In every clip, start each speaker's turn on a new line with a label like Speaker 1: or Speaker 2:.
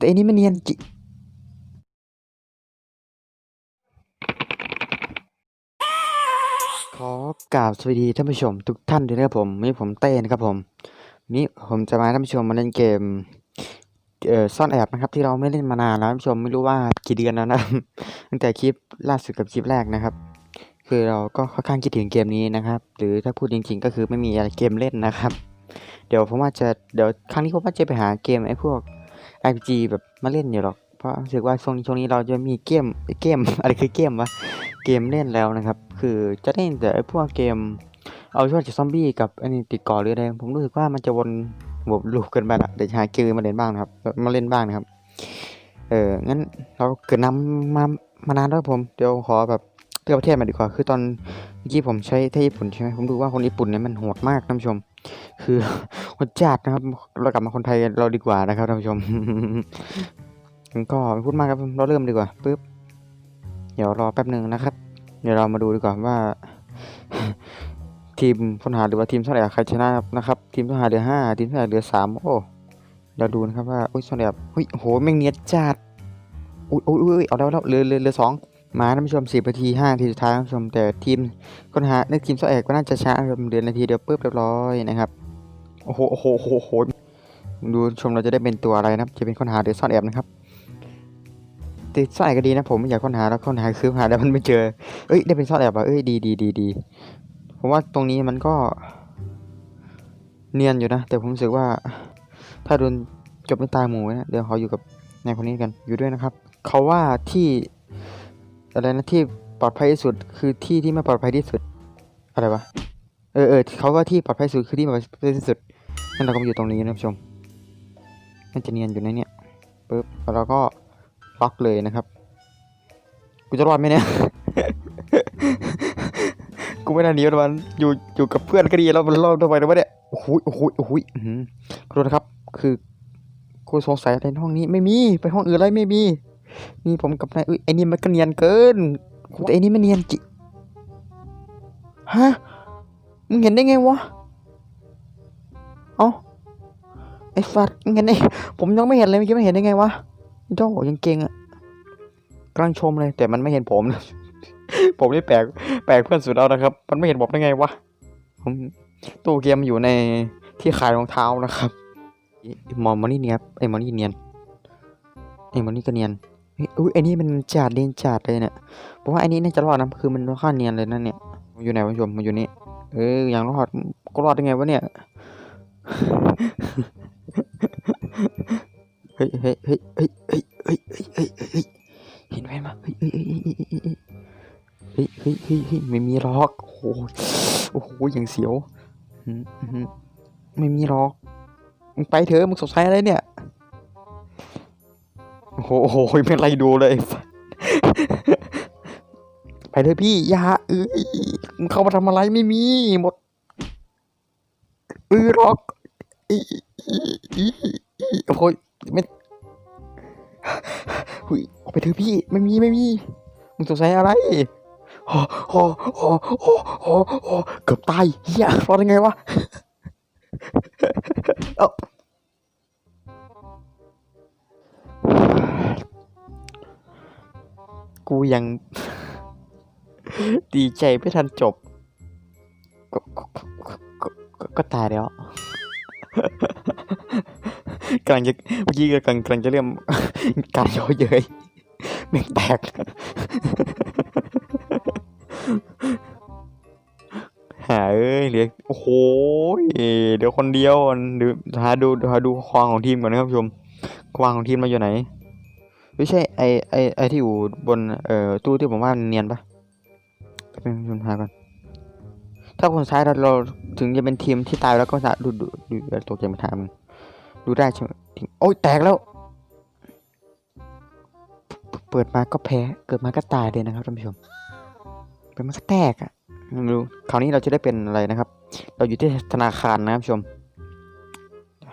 Speaker 1: แต่อันนี้มันเนียนจิขอกราบสวัสดีท่านผู้ชมทุกท่านด้วยนะครับผมนี่ผมเต้นะครับผมนี่ผมจะมาท่านผู้ชมมาเล่นเกมเอ่อซ่อนแอบนะครับ ที่เราไม่เล่นมานานแล้วท่านผู้ชมไม่รู้ว่ากี่เดือนแล้วนะตั้งแต่คลิปล่าสุดกับคลิปแรกนะครับ คือเราก็ค่อนข้างคิดถึงเกมนี้นะครับ หรือถ้าพูดจริง ๆ ก็คือไม่มีอะไรเกมเล่นนะครับ เดี๋ยวผมว่าจะเดี๋ยวครั้งนี้ผมว่าจะไปหาเกมไอ้พวก RPG แบบมาเล่นอยู่หรอก เพราะรู้สึกว่าช่วงนี้ช่วงนี้เราจะมีเกมเกมอะไรคือเกมวะเกมเล่นแล้วนะครับ คือจะเล่นแต่พวกเกมเอาช่วงจากซอมบี้กับอันนี้ติดก่อหรืออะไรผมรู้สึกว่ามันจะวนวนลูปเกินไปละเดี๋ยวจะหาเกมมาเล่นบ้างนะครับ มาเล่นบ้างนะครับ เอองั้นเราเกิดนำมามานานแล้วผมเดี๋ยวขอแบบเลือกประเทศมาดีกว่า คือตอนเมื่อกี้ผมใช้ที่ญี่ปุ่นใช่ไหมผมดูว่าคนญี่ปุ่นเนี่ยมันโหดมากท่านผู้ชม คือ คนจัดนะครับ เรากลับมาคนไทยเราดีกว่านะครับท่านผู้ชมก็พูดมากครับเราเริ่มดีกว่าปึ๊บเดี๋ยวรอแป๊บหนึ่งนะครับ เดี๋ยวเรามาดูดีกว่าว่า ทีมค้นหาหรือว่าทีมซ่อนแอบใครชนะนะครับ ทีมซ่อนหาเหลือห้าทีมซ่อนแอบเหลือสามโอ้เดี๋ยวดูนะครับว่าอุ้ยซ่อนแอบเฮ้ยโหแม่งเนียนจัดอุ้ยอุ้ยอุ้ยเอาแล้วแล้วเหลือเหลือเหลือสองมาท่านผู้ชมสิบนาทีห้านาทีสุดท้ายท่านผู้ชมแต่ทีมค้นหาในทีมซ่อนแอบก็น่าจะช้าเดือนนาทีเดียวปุ๊บเรียบร้อยนะครับ โอ้โหโอ้โหโอ้โหดูชมเราจะได้เป็นตัวอะไรนะครับ จะเป็นค้นหาหรือซ่อนแอบนะครับ ติดซ่อนแอบก็ดีนะผมไม่อยากค้นหาแล้วค้นหาคือหาแล้วมันไม่เจอ เอ้ยได้เป็นซ่อนแอบอะเอ้ยดีดีดีดีผมว่าตรงนี้มันก็ เนียนอยู่นะ แต่ผมรู้สึกว่า ถ้าโดนจบไม่ตายหมูนะเดี๋ยวเขาอยู่กับนายคนนี้กันอยู่ด้วยนะครับ เขาว่าที่อะไรนะที่ปลอดภัยที่สุดคือที่ที่ไม่ปลอดภัยที่สุด อะไรวะ เออเออเขาก็ที่ปลอดภัยสุดคือที่ปลอดภัยที่สุดนั่นเราก็มาอยู่ตรงนี้นะผู้ชมน่าจะเนียนอยู่ในะเนี่ยปึ๊บแล้วเราก็ล็อกเลยนะครับ กูจะรอดไหมเนี่ย กูไม่น่าหนีมันอยู่อยู่กับเพื่อนก็ดีแล้วมันรอดไปแล้ววะเนี่ยโอ้โหโอ้โหโอ้โหอื้อหือขอโทษนะครับ คือกูสงสัยอะไรในห้องนี้ไม่มี ไปห้องอื่นอะไรไม่มี มีผมกับนายอุ้ยไอ้นี่มันก็เนียนเกินแต่ไอ้นี่มันเนียนจิฮะ มึงเห็นได้ไงวะ เอ้าไอ้ฟัดมึงเห็นได้ผมยังไม่เห็นเลยเมื่อกี้ไม่เห็นได้ไงวะโจ้ยังเก่งอะกำลังชมเลย แต่มันไม่เห็นผมนะผมนี่แปลกแปลกเพื่อนสุดแล้วนะครับ มันไม่เห็นผมได้ไงวะผมตู้เกมอยู่ในที่ขายรองเท้านะครับไอ้มอนมอนี่เนียบไอ้มอนี่เนียนไอ้มอนี่ก็เนียนอุ้ยไอ้นี่มันจัดเนียนจัดเลยเนี่ยผมว่าไอ้นี่น่าจะรอดนะคือมันค่อนข้างเนียนเลยนะเนี่ยอยู่ไหนวะผู้ชมมันอยู่นี่ เอออย่างรอดก็รอดได้ไงวะเนี่ยเฮ้ยเฮ้ยเฮ้ยเฮ้ยเฮ้ยเฮ้ยเฮ้ยเฮ้ยเฮ้ยเห็นไหมมาเฮ้ยเฮ้ยเฮ้ยเฮ้ยเฮ้ยเฮ้ยเฮ้ยเฮ้ยเฮ้ยไม่มีหรอกโอ้โหโอ้โหอย่างเสียวอื้อหืออื้อหือไม่มีหรอกมึงไปเถอะมึงสงสัยอะไรเนี่ยโอ้โหโอ้โหไม่ไรดูเลยไปเถอะพี่อย่าเอ้ย มึงเข้ามาทำอะไรไม่มีหมดเออหรอกอีอีอีอีโอ้โหไม่หุยออกไปเถอะพี่ไม่มีไม่มีมึงสงสัยอะไรโอ้โหโอ้โหโอ้โหเกือบตายเฮียรอดยังไงวะเอ้ากูยัง ดีใจไม่ทันจบก็ก็ก็ตายแล้วกำลังจะเมื่อกี้กำลังกำลังจะเริ่มการย่อเย้ยแม่งแตกหาเอ้ยเหลือโอ้โหเดี๋ยวคนเดียวดูหาดูหาดูควางของทีมก่อนนะครับชมควางของทีมเราอยู่ไหนไม่ใช่ไอไอไอที่อยู่บนเอ่อตู้ที่ผมว่าเนียนปะ เป็นชมหาก่อน ถ้าคนซ้ายเราเราถึงจะเป็นทีมที่ตายแล้วก็จะดูดูดูตัวเกมมาถามงดูได้ใช่ไหมโอ้ยแตกแล้ว เปิดมาก็แพ้ เกิดมาก็ตายเลยนะครับท่านผู้ชม เปิดมาก็แตกอะไม่รู้คราวนี้เราจะได้เป็นอะไรนะครับ เราอยู่ที่ธนาคารนะครับชม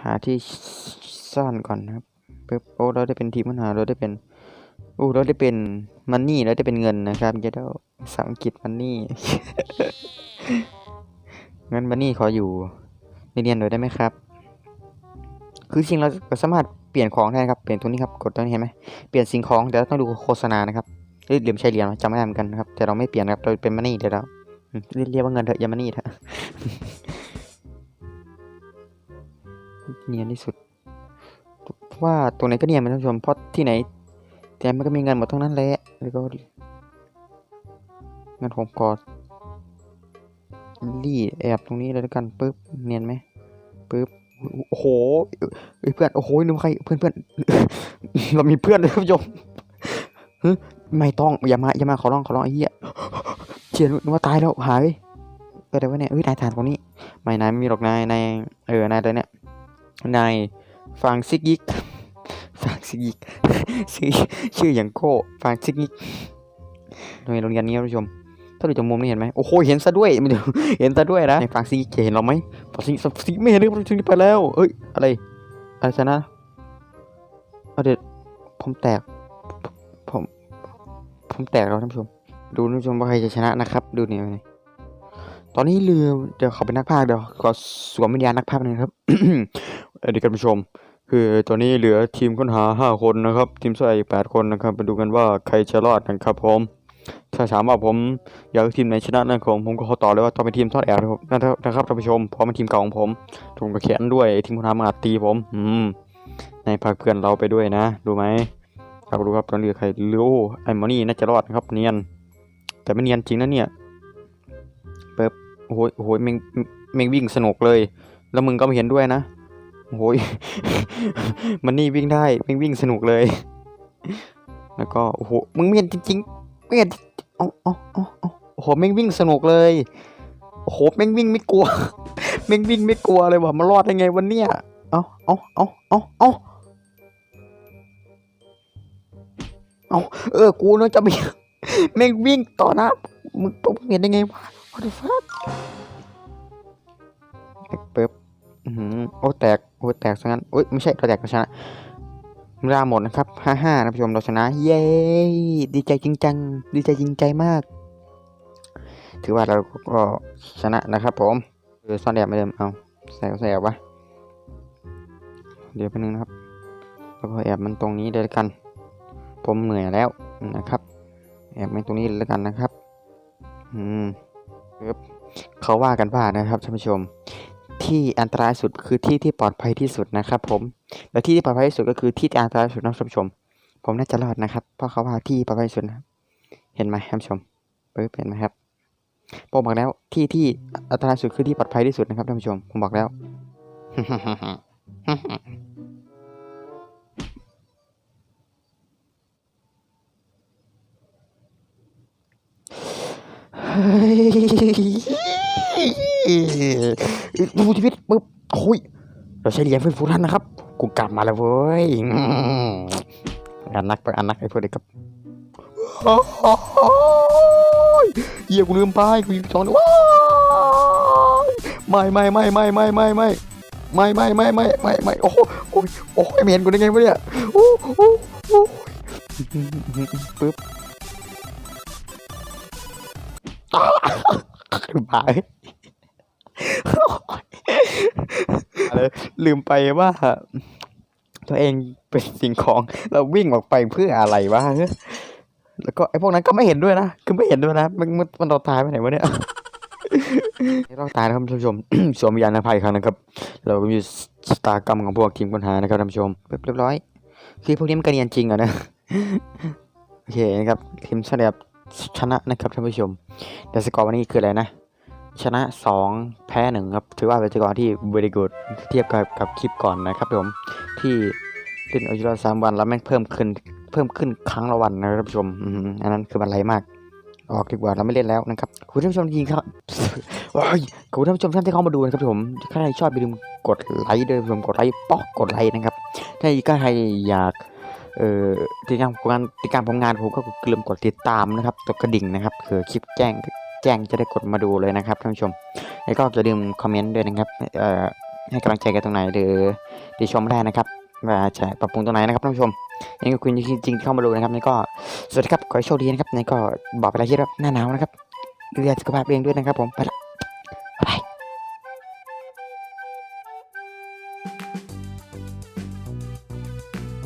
Speaker 1: หาที่ซ่อนก่อนนะครับปึ๊บโอ้เราได้เป็นทีมปัญหาเราได้เป็น อ้เราได้เป็นมันนี่เราได้เป็นเงินนะครับเดี๋ยวภาษาอังกฤษมันนี่งั้นมันนี่ขออยู่เนียนๆหน่อยได้ไหมครับ คือจริงเราสามารถปิดปลี่ยนของได้ครับ เปลี่ยนตรงนี้ครับ กดตรงนี้เห็นไหมเปลี่ยนสิ่งของเดี๋ยวต้องดูโฆษณานะครับเอ้ยเหรียญใช้เหรียญจำไม่ได้เหมือนกันครับ แต่เราไม่เปลี่ยนครับ เราเป็นมันนี่เดี๋ยวเราเรียกว่าเงินเถอะอย่ามันนี่เถอะเนียนที่สุดว่าตรงไหนก็เนียนมันท่านผู้ชมเพราะที่ไหน แต่มันก็มีเงินหมดทั้งนั้นแหละแล้วก็เงินผมกอดรี่แอบตรงนี้เลยแล้วกันปึ๊บเนียนไหมปึ๊บโอ้โหเพื่อนโอ้โหนึกว่าใครเพื่อนเพื่อนเรามีเพื่อนเลยท่านผู้ชมไม่ต้องอย่ามาอย่ามาขอร้องขอร้องไอ้เหี้ยเชียนึกว่าตายแล้วหายเออแต่ว่าเนี่ยเอ้ยนายทานตรงนี้ไม่นายไม่มีหรอกนายนายเออนายอะไรเนี่ยนายฟังซิกยิก ฟังซิกิกชื่อชื่ออย่างโก้ฟังซิกิกโรงเรียนโรงเรียนนี้ท่านผู้ชมถ้าดูจากมุมนี้เห็นไหมโอ้โหเห็นซะด้วยม่ดูเห็นซะด้วยนะฟังซิกิกเห็นเราไหมฟังซิกซิกไม่เห็นเลยฟังซิกไปแล้วเอ้ยอะไรอะไรชนะเอาเดี๋ยวผมแตกผมผมแตกแล้วท่านผู้ชม ดูท่านผู้ชมว่าใครจะชนะนะครับ ดูนี่ตอนนี้เรือเดี๋ยวเขาเป็นนักพากเดี๋ยวขอสวมวิญญาณนักพากย์หนะครับเดียวกันผู้ชม คือตอนนี้เหลือทีมค้นหาห้าคนนะครับ ทีมช่วยอีกแปดคนนะครับไปดูกันว่าใครจะรอดนะครับผมถ้าถามว่าผมอยากทีมไหนชนะนะครับผมก็ขอต่อเลยว่าต้องเป็นทีมทอดแอร์นะครับนะครับท่านผู้ชมเพราะมันทีมเก่าของผมถูกกระแขนด้วยทีมค้นหามาอัดตีผมอืมในพาเพื่อนเราไปด้วยนะ ดูไหมครับดูครับตอนนี้เหลือใครรู้ไอ้มอนี่น่าจะรอดนะครับเนียน แต่ไม่เนียนจริงนะเนี่ยเปิบโอ้โหโอ้โหเมงเมงวิ่งสนุกเลย แล้วมึงก็ไม่เห็นด้วยนะ โอ้โหมันนี่วิ่งได้วิ่งวิ่งสนุกเลย แล้วก็โอ้โหมึงไม่เห็นจริงๆไม่เห็นอ๋ออ๋ออ๋อโอ้โหแม่งวิ่งสนุกเลยโอ้โหแม่งวิ่งไม่กลัวแม่งวิ่งไม่กลัวเลยว่ะมารอดได้ไงวันเนี้ยเอ้าเอ้าเอ้าเอ้าเอ้าเอ้าเออกูเนาะจะม่แม่งวิ่งต่อหน้ามึงต้องเห็นได้ไงวะ what the fuck เปิ๊บอือโอ้แตก โอ้แตกซะงั้นโอ้ยไม่ใช่เราแตกเราชนะเวลาหมดนะครับห้าห้านะผู้ชมเราชนะ เย้ดีใจจริงจังดีใจจริงใจมาก ถือว่าเราก็ชนะนะครับ ผมเออซ่อนแอบไม่เดิมเอาใส่ก็ใส่แอบวะเดี๋ยวแป๊บนึงนะครับแล้วก็แอบมันตรงนี้เลยกัน ผมเหนื่อยแล้วนะครับ แอบมันตรงนี้เลยกันนะครับ อืมปึ๊บเขาว่ากันว่านะครับท่านผู้ชม ที่อันตรายสุดคือที่ที่ปลอดภัยที่สุดนะครับ ผมและที่ที่ปลอดภัยที่สุดก็คือที่ที่อันตรายสุดนะครับท่านผู้ชม ผมน่าจะรอดนะครับ เพราะเขาว่าที่ปลอดภัยที่สุดนะเห็นไหมท่านผู้ชมปึ๊บเห็นไหมครับผมบอกแล้วที่ที่อันตรายสุดคือที่ปลอดภัยที่สุดนะครับท่านผู้ชม ผมบอกแล้ว ดูชีวิตปึ๊บโอ้ยเราใช้เหรียญฟื้นฟูท่านนะครับ กูกลับมาแล้วเว้ยอันนักไปอันนักไอ้พวกเด็กกับเหี้ยกูลืมไปกูยิงสองว้ายไม่ไม่ไม่ไม่ไม่ไม่ไม่ไม่ไม่ไม่ไม่ไม่ไม่โอ้โหโอ้ยโอ้ยไม่เห็นกูได้ไงวะเนี่ยโอ้โหโอ้ยปึ๊บอ้าว ลืมไปว่า ตัวเองเป็นสิ่งของเราวิ่งออกไปเพื่ออะไรวะแล้วก็ไอ้พวกนั้นก็ไม่เห็นด้วยนะคือไม่เห็นด้วยนะมันมันมันเราตายไปไหนวะเนี่ยเราตายนะครับท่านผู้ชมสวมวิญญาณภัยครั้งนะครับ เราก็มีชะตากรรมของพวกทีมค้นหานะครับท่านผู้ชมเรียบร้อย คือพวกนี้มันกระเนียนจริงอะนะโอเคนะครับทีมชนะชนะนะครับท่านผู้ชมแต่สกอร์วันนี้คืออะไรนะ ชนะ 2 แพ้1ครับถือว่าเป็นสกอร์ที่ very good เทียบกับกับคลิปก่อนนะครับผมที่เล่นอายุรสามวันแล้วแม่งเพิ่มขึ้นเพิ่มขึ้นครั้งละวันนะครับท่านผู้ชมอันนั้นคือมันไรมาก ออกดีกว่าเราไม่เล่นแล้วนะครับคุณท่านผู้ชมจริงครับว้ายคุณท่านผู้ชมท่านที่เข้ามาดูนะครับผมถ้าใครชอบอย่าลืมกดไลค์ด้วยผมกดไลค์ป๊อกกดไลค์นะครับถ้าใครอยากเอ่อติดตามผลงานติดตามผลงานผมก็อย่าลืมกดติดตามนะครับกดกระดิ่งนะครับคือคลิปแจ้ง แจ้งจะได้กดมาดูเลยนะครับท่านผู้ชม แล้วก็อย่าลืมคอมเมนต์ด้วยนะครับเอ่อให้กำลังใจกันตรงไหนหรือติชมได้นะครับว่าจะปรับปรุงตรงไหนนะครับท่านผู้ชมนี่ก็คุณจริงๆที่เข้ามาดูนะครับนี่ก็สวัสดีครับขอให้โชคดีนะครับนี่ก็บอกไปแล้วที่ว่าหน้าหนาวนะครับดูแลสุขภาพเองด้วยนะครับผมไปละ